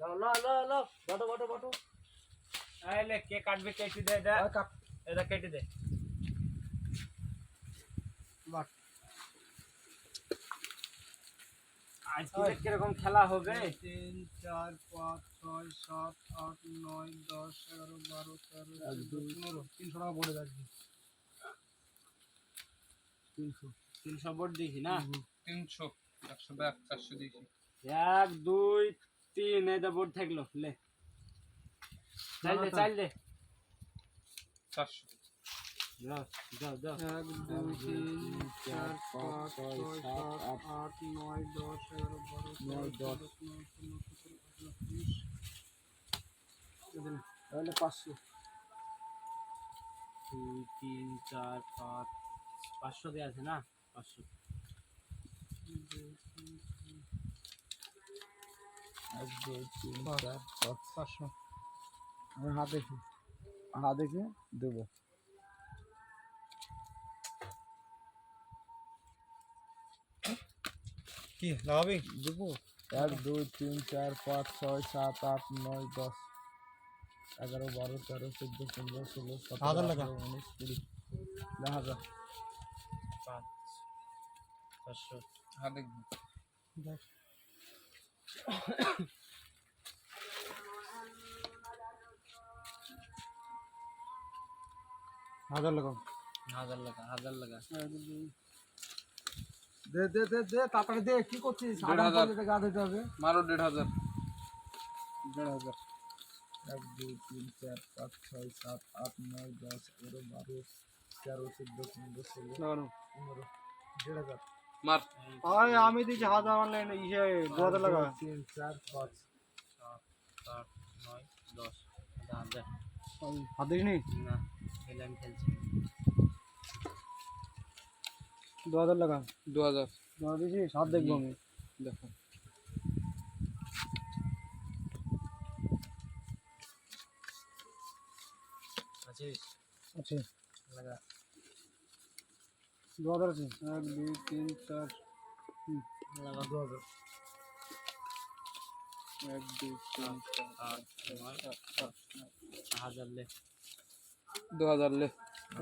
লাও লাও লাও লাও বটো বটো বটো। আইলে কে কাটবে কেটে দে দে। কাট। এটা কেটে দে। বাট। আজকে কীরকম খেলা হবে? তিন চার পাঁচ ছয় সাত আট নয় দশ এগারো বারো তেরো পনেরো। তিনশো টাকা পড়ে যাচ্ছে তিনশো। তিনশো বোর্ড দিয়েছি না? তিনশো। একশো ব্যাগ চারশো দিয়েছি এক দুই তিন এই দে বোর্ড থাকল লে। চাল দে চাল দে। চারশো। যাও যাও যাও এক দুই তিন চার পাঁচ ছয় সাত আট। নয় দশ এগারো বারো নয় দশ। পনেরো ষোলো সতেরো আঠারো উনিশ। তাহলে পাঁচশো। দুই তিন চার পাঁচ পাঁচশো দিয়ে আছে না? পাঁচশো। এক দুই তিন চার পাঁচ পাঁচশো আমি হাত দেখি। হাত দেখে দেবো। কি লাগাবি? দেবো। এক দুই তিন চার পাঁচ ছয় সাত আট নয় দশ। এগারো বারো তেরো চোদ্দ পনেরো ষোলো সতেরো হাজার উনিশ কুড়ি। হাজার। পাঁচ চারশো হ্যাঁ দেখব। হাজার লাগাও হাজার লাগা হাজার লাগা দে দে দে দে তাড়াতাড়ি দে কি করছিস দেড় আরাম হাজার। করে গা দিতে হবে মারো দেড় হাজার দেড় হাজার এক দুই তিন চার পাঁচ ছয় সাত আট নয় দশ এগারো বারো তেরো চোদ্দ পনেরো ষোলো পনেরো দেড় হাজার মার আরে আমি দিচ্ছি হাজার অনলাইন ইসে দু হাজার লাগা তিন চার পাঁচ সাত আট নয় দশ এটা হাজার হাত দেখিনি না খেলে আমি খেলছি দু হাজার লাগা দু হাজার দু হাজার দিয়েছি সাত দেখব আমি দেখো আছিস আছে লাগা দু হাজার আছে এক দুই তিন চার হুম, লাগা দু হাজার এক দুই তিন চার আট নয় দশ হাজার লে দু হাজার লে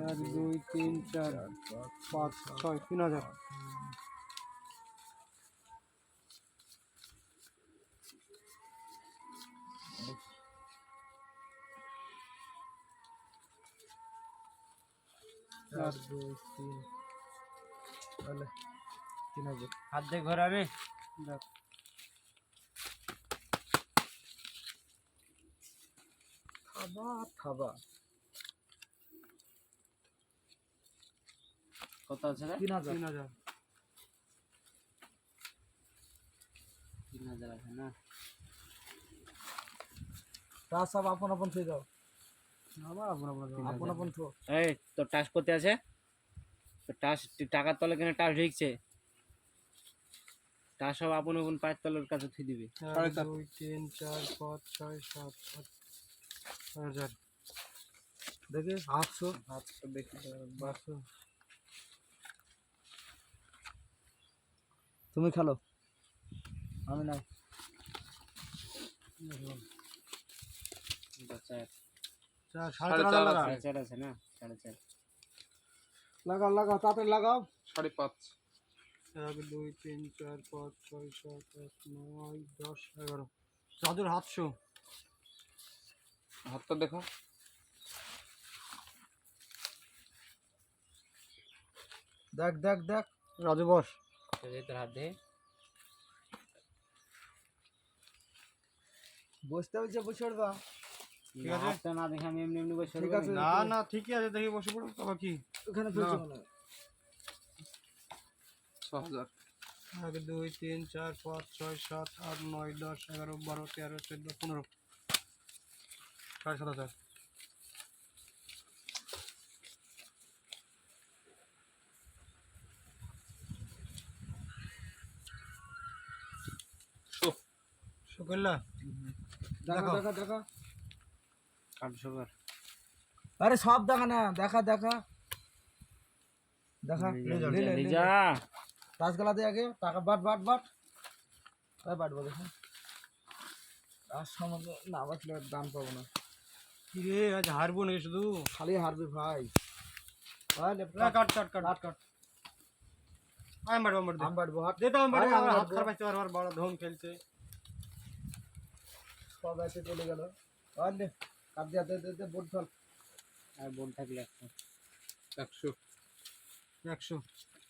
এক দুই তিন চার পাঁচ ছয় তিন তাহলে তিন হাজার। হাত দিয়ে ঘোরা দেখ। থাবা থাবা। কত আছে রে? তিন হাজার। তিন হাজার। তিন হাজার আছে না? তা সব আপন আপন থুই দাও। আবার আপন আপন আপন আপন থো এই তোর টাস করতে আছে? টাস টাকার তলে কেন টাস ঢুকছে? টাস সব আপন আপন পায়ের তলের কাছে থুই দিবি। দুই তিন চার পাঁচ ছয় সাত আট হাজার। দেখি আটশো আটশো বেশি বারোশো। তুমি খেলো। আমি না চার সাড়ে চার আছে না? সাড়ে চার। লাগাও লাগাও তাড়াতাড়ি লাগাও। সাড়ে পাঁচ। এক দুই তিন চার পাঁচ ছয় সাত আট নয় দশ এগারো। চাদর হাতশো। হাতটা দেখো। দেখ দেখ দেখ রাজু বস। তোর হাত দে। বসতে হয়েছে বসে পড়বা ঠিক আছে না দেখে আমি এমনি এমনি বসে ঠিক আছে না না ঠিকই আছে দেখি বসে পড়ো। তবে কি? ওখানে ফেলছে মনে হয়। এক দুই তিন চার পাঁচ ছয় সাত আট নয় দশ এগারো বারো তেরো চোদ্দ পনেরো। সাড়ে সাত হাজার। শুকল্লা দেখা দেখা। দেখা আটশো আরে সব দেখা না দেখা দেখা। দেখা লিজা গাছগালা দিয়ে আগে টাকা বাট বাট বাট তাই বাটবো দেখো। আর সম্বন্ধে না বাঁচলে আর দাম পাবো না। কি রে আজ হারবো নাকি শুধু? খালি হারবি ভাই। ভাই লেফট না, কাট কাট কাট কাট কাট। আমি বাড়বো বাড়বো আম বাড়বো হাট দে তো আমি বাড়বো আরে, আমার আমি হাত বাড়বো। খারাপ হচ্ছে বারবার বড় ধুম খেলছে। সব এসে চলে গেল। আর নে কাপ দিয়া দে দে দে বোর্ড ফেল। আর বোর্ড থাকলে একটা। একশো। একশো।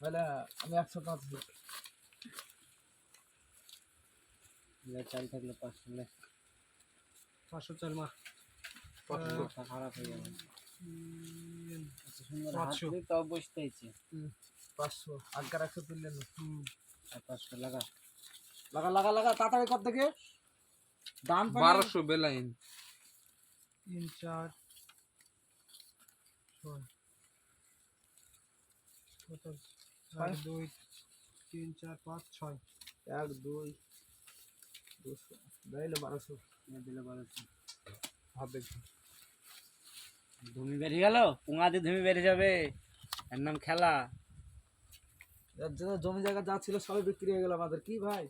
তাহলে আমি একশো পাঁচ চাল থাকলে পাঁচশো পাঁচশো চার মা। খারাপ হয়ে যাবে। পাঁচশো। তাও পাঁচশো। আগকার একশো তুললেন আর পাঁচশো লাগা। লাগা লাগা লাগা তাড়াতাড়ি কর থেকে দাম বারোশো বেলাইন। তিন চার ছয়? এক দুই তিন চার পাঁচ ছয়। এক দুই দুশো দিলে বারোশো এনে দিলে বারোশো ধুমি বেরিয়ে গেল? পুঙাতে ধুমি বেরিয়ে যাবে। এর নাম খেলা। জমি জায়গা যা ছিল সবই বিক্রি হয়ে গেল আমাদের। কি ভাই?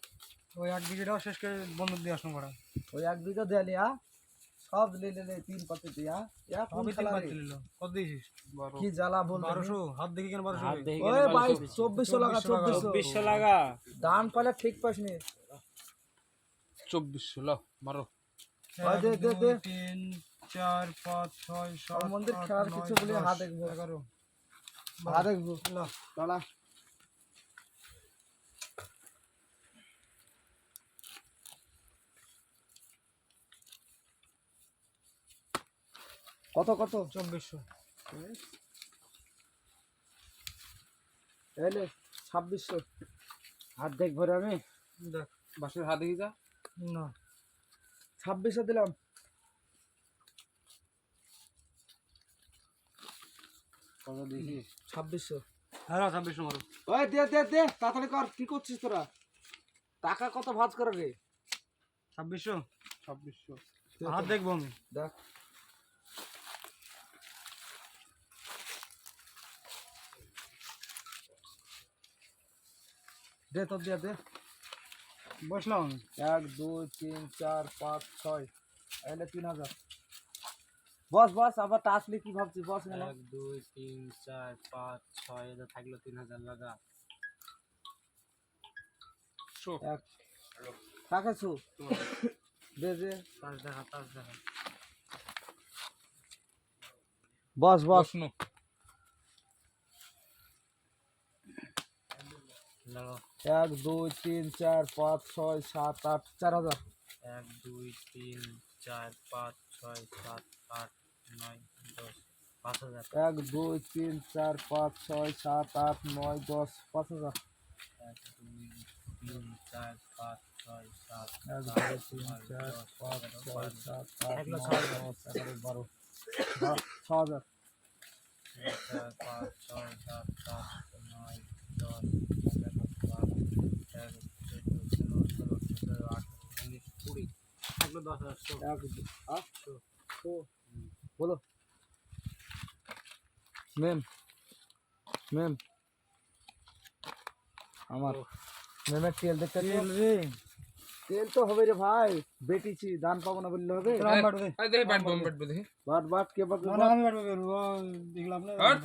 ওই এক বিঘেটাও শেষ করে বন্ধক দিয়ে আসলাম করা ওই এক বিঘা দেয়ালি হ্যাঁ সব লে লে লে তিন পাতে দিয়া। ইয়া কোন খেলা রে? কত দিয়েছিস? বারো। কি জ্বালা বল বারোশো? হাত দেখি কেন বারোশো? হাত রে? দেখে ওই গেলে বাইশ বারোশো? চব্বিশশো লাগা চব্বিশশো চব্বিশশো। লাগা। দান পালে ঠিক পাস নি চব্বিশশো লাও মারো। দে, দে, দে। তিন চার পাঁচ ছয় সাত মন্দির আট, খেলার কিছু বলে হাত দেখব। ভাড়া দেখব। লা, দাঁড়া। কত কত? চব্বিশশো। এলে ছাব্বিশশো। হাত দেখব রে আমি। দেখ। বাসের হাত দেখি যা। না। ছাব্বিশশো দিলাম। কত দিছিস ছাব্বিশশো। হ্যাঁ ছাব্বিশশো মারো। ওই দে দে দে তাড়াতাড়ি কর কি করছিস তোরা? টাকা কত ভাজ করে রে? ছাব্বিশশো। ছাব্বিশশো। হাত দেখব আমি দেখ। দে তোর দিয়া দে। বসলাম। এক দুই তিন চার পাঁচ ছয়। এলে তিন হাজার। বস বস আবার তা আসলে কি ভাবছিস? বস এক দুই তিন চার পাঁচ ছয় এটা থাকল তিন হাজার লাগা। এক। টাকাছু দে দে। পাঁচ দেখা পাঁচ দেখা। বস বস বসনো লাগা এক দুই তিন চার পাঁচ ছয় সাত আট চার হাজার। এক দুই তিন চার পাঁচ ছয় সাত আট নয় দশ পাঁচ হাজার। এক দুই তিন চার পাঁচ ছয় সাত আট নয় দশ পাঁচ হাজার। এক দুই তিন চার পাঁচ ছয় সাত এক দুই তিন চার পাঁচ ছয় সাত আট নয় দশ এগারো বারো ছ হাজার। চার পাঁচ ছয় সাত আট নয় দশ বলো মেম মেম আমার মেমের তেল দেখতে তেল রে তেল তো হবে রে ভাই বেটিছি দান পাবো না বললে হবে তোরা আমি বাড়বো দে আরে দেখি বাটবো আমি বাটবো দেখি বাট বাট কে বাট না না আমি বাড়বো বেরো ও, দেখলাম না হাট।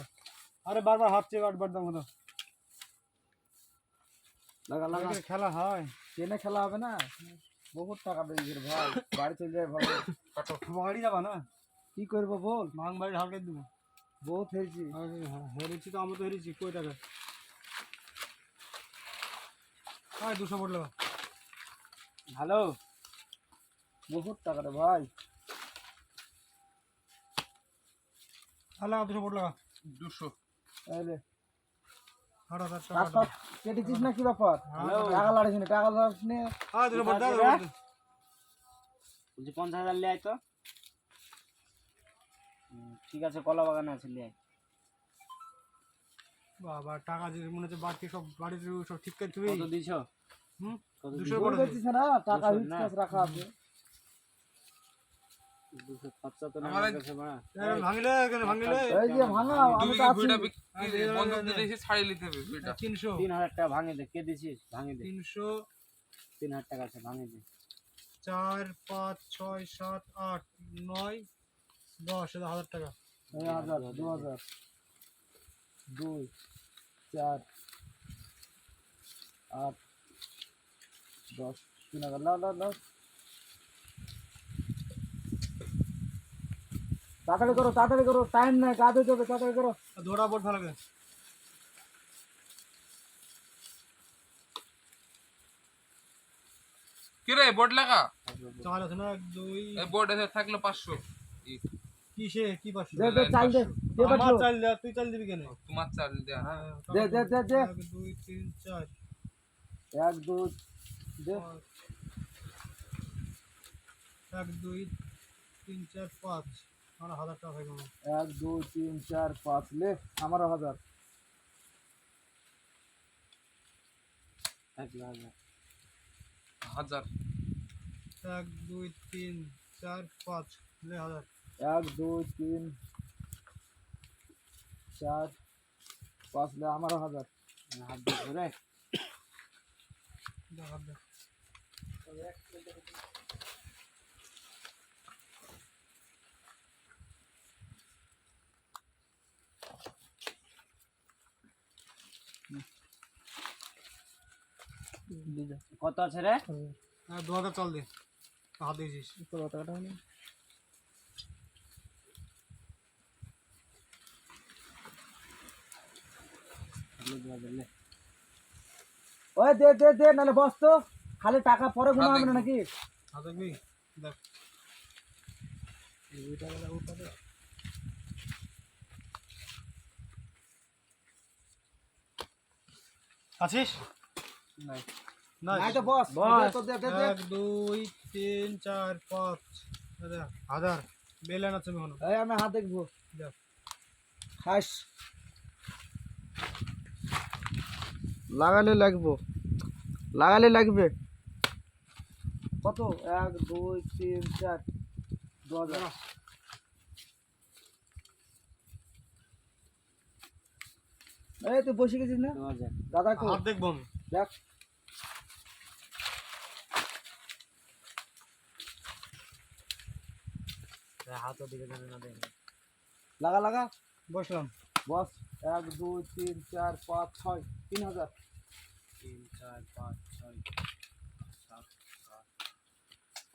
আরে বারবার হাত চেয়ে বাট বাট দাম তো লাগা লাগা খেলা হয়। ট্রেনে খেলা হবে না? বহুত টাকা বেরিয়েছে ভাই। বাড়ি চলে যায় বাড়ি যাবা না? কি করব বল? ভাঙ বাড়ি হালকা দেবো। বহুত হেরেছি। হ্যাঁ, হেরেছি তো আমরা তো হেরেছি। কই টাকা? হ্যাঁ দুশো পড়ল ভালো বহুত টাকা রে ভাই। তাহলে দুশো পড়ল দুশো। হাজার টাকা কেটেছিস না কি ব্যাপার? টাকা লাড়িস না টাকা লাড়িস নে হ্যাঁ? বলছি পঞ্চাশ হাজার লিয়ে আয় তো। ঠিক আছে কলা বাগানে আছে লিয়ে আয়। বাবা টাকা যে মনে হচ্ছে বাড়তি সব বাড়ির সব ঠিক করে তুই কত দিছ? হুম? কত দুশো দিছ? পড়ে না টাকা রাখা আছে। চার পাঁচ ছয় সাত আট নয় দশ এটা হাজার টাকা। হাজার দু হাজার। দুই চার আট দশ তিন হাজার। লাও লাও লাও। তাড়াতাড়ি করো তাড়াতাড়ি করো টাইম নাই কাজ হয়ে যাবে তাড়াতাড়ি করো ধরা বোর্ড ভালো লাগে কিরে বোর্ড লাগা চাল আছে না এক দুই এই বোর্ড এসে থাকল পাঁচশো কিসে কি পাচ্ছি দে দে চাল দে দে আমার বাটলো চাল দে তুই চাল দিবি কেন তোমার চাল দেয়া হ্যাঁ, দে দে দে দে এক দুই তিন চার এক দুই দে পাঁচ। এক দুই তিন চার পাঁচ আমার হাজার টাকা এক দুই তিন চার পাঁচ লে আমারও হাজার। হাজার। এক দুই তিন চার পাঁচ লে হাজার। এক দুই তিন চার পাঁচ লে আমারও হাজার। হাত দিয়ে ধরে। দে, কত আছে রে? হ্যাঁ দু হাজার চাল দে। হাত দিয়েছিস। কত হলো ওই দে দে দে নাহলে বস তো। খালি টাকা পরে গুণা হবে না নাকি? দেখ। আছিস? না নাই তো বস বস। দে তো দে দে দে। এক দুই তিন চার পাঁচ হাজার। বেলেন আছে এই আমি হাত দেখব। খাস লাগালে লাগবো। লাগালে লাগবে। কত? এক দুই তিন চার। দু হাজার। এই তুই বসে গেছিস না? দাদা কো দেখব দেখ। হাতও দিকে জানে না দেখ। লাগা লাগা। বসলাম। বস। এক দুই তিন চার পাঁচ ছয়। তিন হাজার। তিন চার পাঁচ ছয় সাত আট।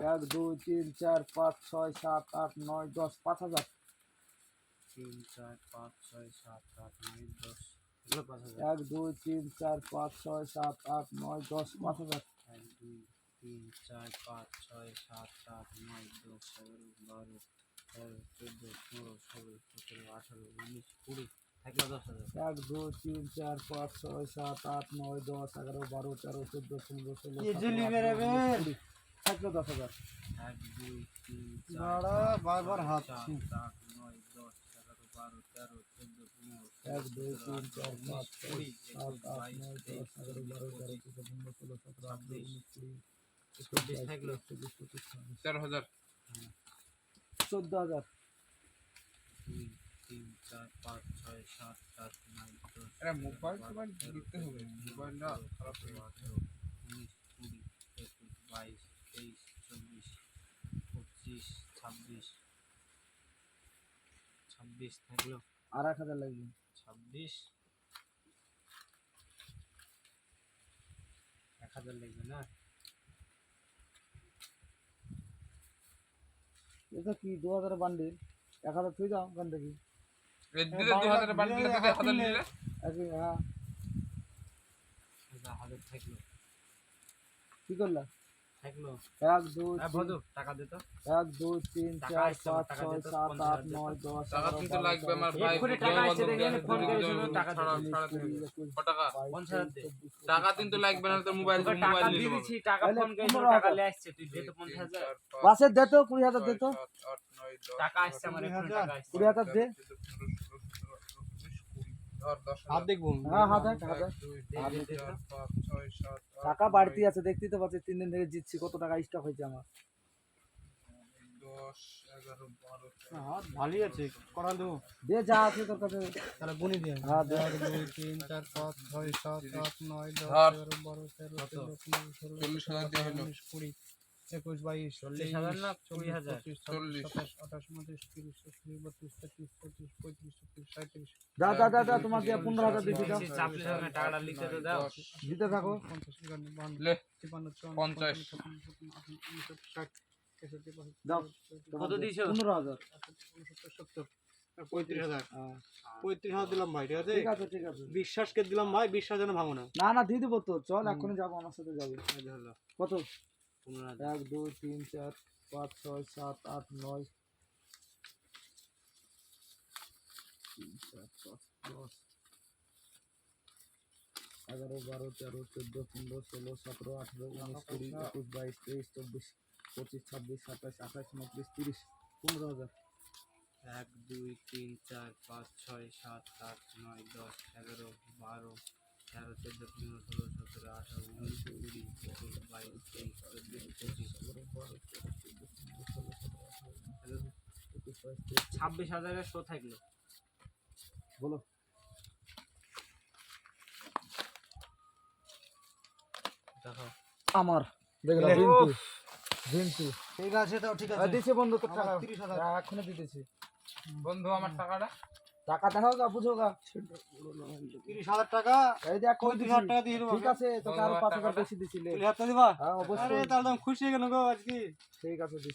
এক দুই তিন চার পাঁচ ছয় সাত আট নয় দশ পাঁচ হাজার। তিন চার পাঁচ ছয় সাত আট নয় দশ। এক দুই তিন চার পাঁচ ছয় সাত আট নয় দশ পাঁচ হাজার। তিন চার পাঁচ ছয় সাত আট নয় দশ এগারো বারো তেরো চোদ্দ পনেরো ষোলো সতেরো আঠারো উনিশ কুড়ি থাকল দশ হাজার। এক দুই তিন চার পাঁচ ছয় সাত আট নয় দশ এগারো বারো তেরো চোদ্দ পনেরো ষোলো। থাকল দশ হাজার। এক দুই তিন চার বারবার হাত সাত আট নয় দশ এগারো বারো তেরো চোদ্দ পনেরো এক দুই তিন চার পাঁচ ছয় সাত আট নয় দশ এগারো বারো তেরো চোদ্দ পনেরো ষোলো সতেরো আঠারো উনিশ কুড়ি চব্বিশ থাকল। চব্বিশ পঁচিশ তেরো হাজার। চোদ্দ হাজার। দুই তিন চার পাঁচ ছয় সাত আট নয় দশ এটা মোবাইল টোবাইল দিতে হবে। মোবাইল খারাপ হয়ে গেছে। উনিশ কুড়ি একুশ বাইশ তেইশ চব্বিশ পঁচিশ ছাব্বিশ। ছাব্বিশ থাকল। আর এক হাজার লাগবে। ছাব্বিশ। এক হাজার লাগবে না? এটা কি দু হাজার বান্ডিল? এক হাজার তুই দাও ওখান থেকে। এই দিলে দু হাজার বাড়ি দিলে দিলে হাজার নিলে? একই হ্যাঁ। কি করলা? এক দুই টাকা দে তো। এক দুই তিন চার আসছে আমার, পাঁচ ছয় সাত আট নয় দশ টাকা কিন্তু লাগবে না তোর মোবাইল মোবাইল তো বাসের দে কুড়ি হাজার দে তো। টাকা আসছে আমার এখন টাকা আসছে কুড়ি হাজার দে চোদ্দ, পনেরো, ষোলো, সতেরো, আঠারো, উনিশ, কুড়ি। ধর, দশ হাত দেখব হ্যাঁ টাকা বাড়তি আছে দেখতেই তো পাচ্ছি তিন দিন থেকে জিতছি কত টাকা স্টক হয়েছে আমার। দশ, এগারো, বারো, তেরো, হ্যাঁ, ভালোই আছে করা দেবো। দে যা আছে তোর কাছে। তাহলে গুনি দিয়ে হ্যাঁ দে। দুই তিন চার পাঁচ ছয় সাত আট নয় দশ এগারো বারো তেরো কত? পনেরো ষোলো চল্লিশ হাজার দিয়ে হলো। কুড়ি। একুশ বাইশ চল্লিশ হাজার না কুড়ি হাজার চল্লিশ। সাতাশ আঠাশ উনত্রিশ তিরিশ একত্রিশ বত্রিশ তেত্রিশ চৌত্রিশ পঁয়ত্রিশ ছত্রিশ সাঁত্রিশ যা যা যা যা তোমার পনেরো হাজার দিচ্ছি দাও চাপলে হবে না, টাকাটা লিখতে তো দাও দিতে থাকো। পঞ্চাশ একান্ন বাহান্ন তিপ্পান্ন চুয়ান্ন পঞ্চাশ। পঞ্চান্ন ছাপ্পান্ন সাতান্ন আটান্ন উনষাট ষাট একষট্টি কত দিছো? পনেরো হাজার। উনসত্তর সত্তর পঁয়ত্রিশ হাজার। পঁয়ত্রিশ হাজার দিলাম ভাই ঠিক আছে? ঠিক আছে ঠিক আছে। বিশ্বাসকে দিলাম ভাই বিশ্বাস যেন ভাঙো না। না না দিয়ে দেবো তো। চল এখনই যাব আমার সাথে যাব। কত পনেরো হাজার এক দুই তিন চার পাঁচ ছয় সাত আট নয় তিন চার পাঁচ দশ এগারো বারো তেরো চোদ্দ পনেরো ষোলো সতেরো আঠেরো উনিশ কুড়ি একুশ বাইশ তেইশ চব্বিশ পঁচিশ ছাব্বিশ সাতাশ আঠাশ উনত্রিশ তিরিশ পনেরো হাজার। এক দুই তিন চার পাঁচ ছয় সাত আট নয় দশ এগারো বারো তেরো চোদ্দ পনেরো ষোলো সতেরো আঠারো উনিশ কুড়ি একুশ বাইশ তেইশ চব্বিশ পঁচিশ ছাব্বিশ হাজারের শো থাকল। বলো। আমার। দেখলাম ঠিক আছে তো ঠিক আর দিছে বন্ধু তো টাকা। 30,000 হ্যাঁ, এখনই দিতেছি। বন্ধু আমার টাকাটা। টাকা দেখাও গা বুঝো গা। তিরিশ হাজার টাকা? এই হাজার টাকা দিয়ে দেবো ঠিক আছে তোকে আরও পাঁচ হাজার বেশি দিছিলে তিরিশ হাজার টাকা দিবা? হ্যাঁ অবশ্যই। তাহলে আমি খুশি হয়ে গেল গো আজকে। ঠিক আছে দিছি।